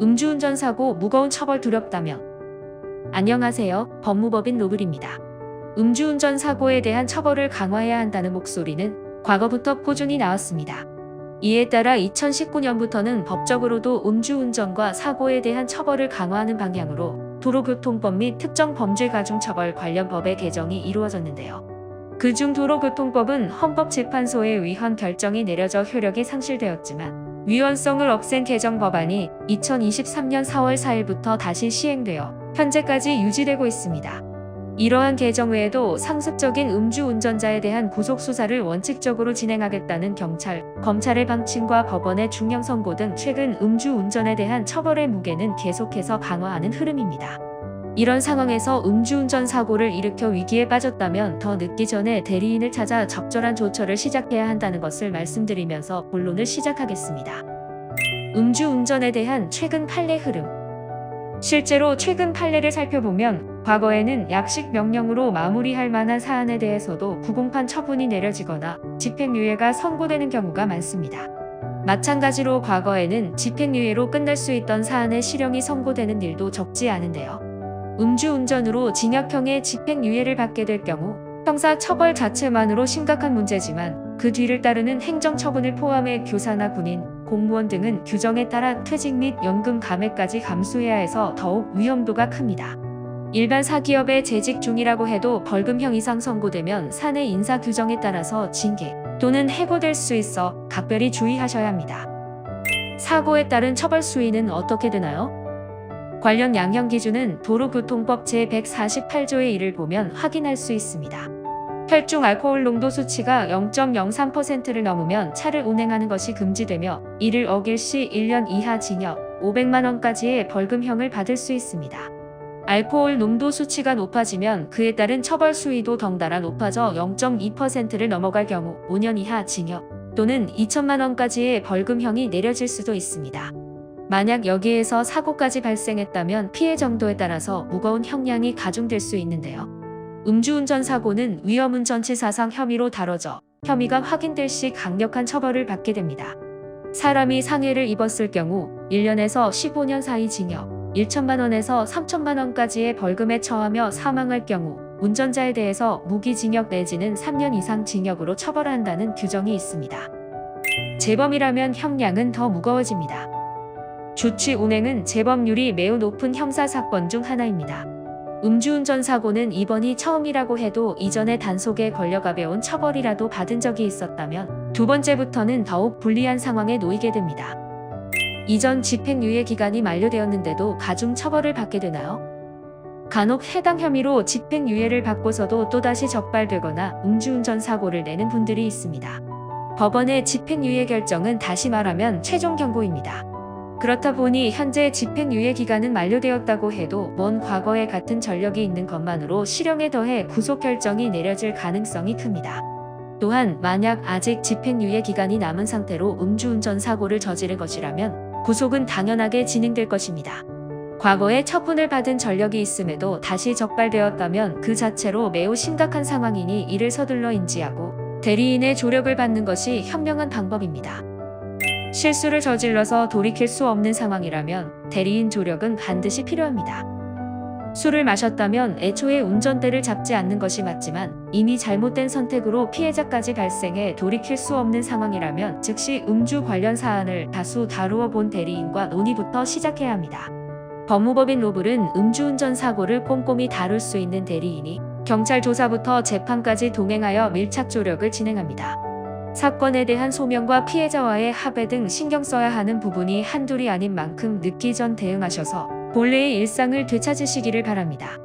음주운전 사고 무거운 처벌 두렵다면 안녕하세요. 법무법인 로블입니다. 음주운전 사고에 대한 처벌을 강화해야 한다는 목소리는 과거부터 꾸준히 나왔습니다. 이에 따라 2019년부터는 법적으로도 음주운전과 사고에 대한 처벌을 강화하는 방향으로 도로교통법 및 특정 범죄 가중처벌 관련 법의 개정이 이루어졌는데요. 그중 도로교통법은 헌법재판소에 의한 결정이 내려져 효력이 상실되었지만 위헌성을 없앤 개정 법안이 2023년 4월 4일부터 다시 시행되어 현재까지 유지되고 있습니다. 이러한 개정 외에도 상습적인 음주 운전자에 대한 구속 수사를 원칙적으로 진행하겠다는 경찰, 검찰의 방침과 법원의 중형 선고 등 최근 음주 운전에 대한 처벌의 무게는 계속해서 강화하는 흐름입니다. 이런 상황에서 음주운전 사고를 일으켜 위기에 빠졌다면 더 늦기 전에 대리인을 찾아 적절한 조처를 시작해야 한다는 것을 말씀드리면서 본론을 시작하겠습니다. 음주운전에 대한 최근 판례 흐름 실제로 최근 판례를 살펴보면 과거에는 약식 명령으로 마무리할 만한 사안에 대해서도 구공판 처분이 내려지거나 집행유예가 선고되는 경우가 많습니다. 마찬가지로 과거에는 집행유예로 끝날 수 있던 사안의 실형이 선고되는 일도 적지 않은데요. 음주운전으로 징역형의 집행유예를 받게 될 경우 형사 처벌 자체만으로 심각한 문제지만 그 뒤를 따르는 행정처분을 포함해 교사나 군인, 공무원 등은 규정에 따라 퇴직 및 연금 감액까지 감수해야 해서 더욱 위험도가 큽니다. 일반 사기업의 재직 중이라고 해도 벌금형 이상 선고되면 사내 인사 규정에 따라서 징계 또는 해고될 수 있어 각별히 주의하셔야 합니다. 사고에 따른 처벌 수위는 어떻게 되나요? 관련 양형 기준은 도로교통법 제148조의 1을 보면 확인할 수 있습니다. 혈중 알코올 농도 수치가 0.03%를 넘으면 차를 운행하는 것이 금지되며 이를 어길 시 1년 이하 징역 500만 원까지의 벌금형을 받을 수 있습니다. 알코올 농도 수치가 높아지면 그에 따른 처벌 수위도 덩달아 높아져 0.2%를 넘어갈 경우 5년 이하 징역 또는 2천만 원까지의 벌금형이 내려질 수도 있습니다. 만약 여기에서 사고까지 발생했다면 피해 정도에 따라서 무거운 형량이 가중될 수 있는데요. 음주운전 사고는 위험운전치 사상 혐의로 다뤄져 혐의가 확인될 시 강력한 처벌을 받게 됩니다. 사람이 상해를 입었을 경우 1년에서 15년 사이 징역, 1천만 원에서 3천만 원까지의 벌금에 처하며 사망할 경우 운전자에 대해서 무기징역 내지는 3년 이상 징역으로 처벌한다는 규정이 있습니다. 재범이라면 형량은 더 무거워집니다. 주치 운행은 재범률이 매우 높은 형사 사건 중 하나입니다. 음주운전 사고는 이번이 처음이라고 해도 이전에 단속에 걸려 가벼운 처벌이라도 받은 적이 있었다면 두 번째부터는 더욱 불리한 상황에 놓이게 됩니다. 이전 집행유예 기간이 만료되었는데도 가중 처벌을 받게 되나요? 간혹 해당 혐의로 집행유예를 받고서도 또다시 적발되거나 음주운전 사고를 내는 분들이 있습니다. 법원의 집행유예 결정은 다시 말하면 최종 경고입니다. 그렇다 보니 현재 집행유예 기간은 만료되었다고 해도 먼 과거에 같은 전력이 있는 것만으로 실형에 더해 구속 결정이 내려질 가능성이 큽니다. 또한 만약 아직 집행유예 기간이 남은 상태로 음주운전 사고를 저지른 것이라면 구속은 당연하게 진행될 것입니다. 과거에 처분을 받은 전력이 있음에도 다시 적발되었다면 그 자체로 매우 심각한 상황이니 이를 서둘러 인지하고 대리인의 조력을 받는 것이 현명한 방법입니다. 실수를 저질러서 돌이킬 수 없는 상황이라면 대리인 조력은 반드시 필요합니다. 술을 마셨다면 애초에 운전대를 잡지 않는 것이 맞지만 이미 잘못된 선택으로 피해자까지 발생해 돌이킬 수 없는 상황이라면 즉시 음주 관련 사안을 다수 다루어 본 대리인과 논의부터 시작해야 합니다. 법무법인 로블은 음주운전 사고를 꼼꼼히 다룰 수 있는 대리인이 경찰 조사부터 재판까지 동행하여 밀착 조력을 진행합니다. 사건에 대한 소명과 피해자와의 합의 등 신경 써야 하는 부분이 한둘이 아닌 만큼 늦기 전 대응하셔서 본래의 일상을 되찾으시기를 바랍니다.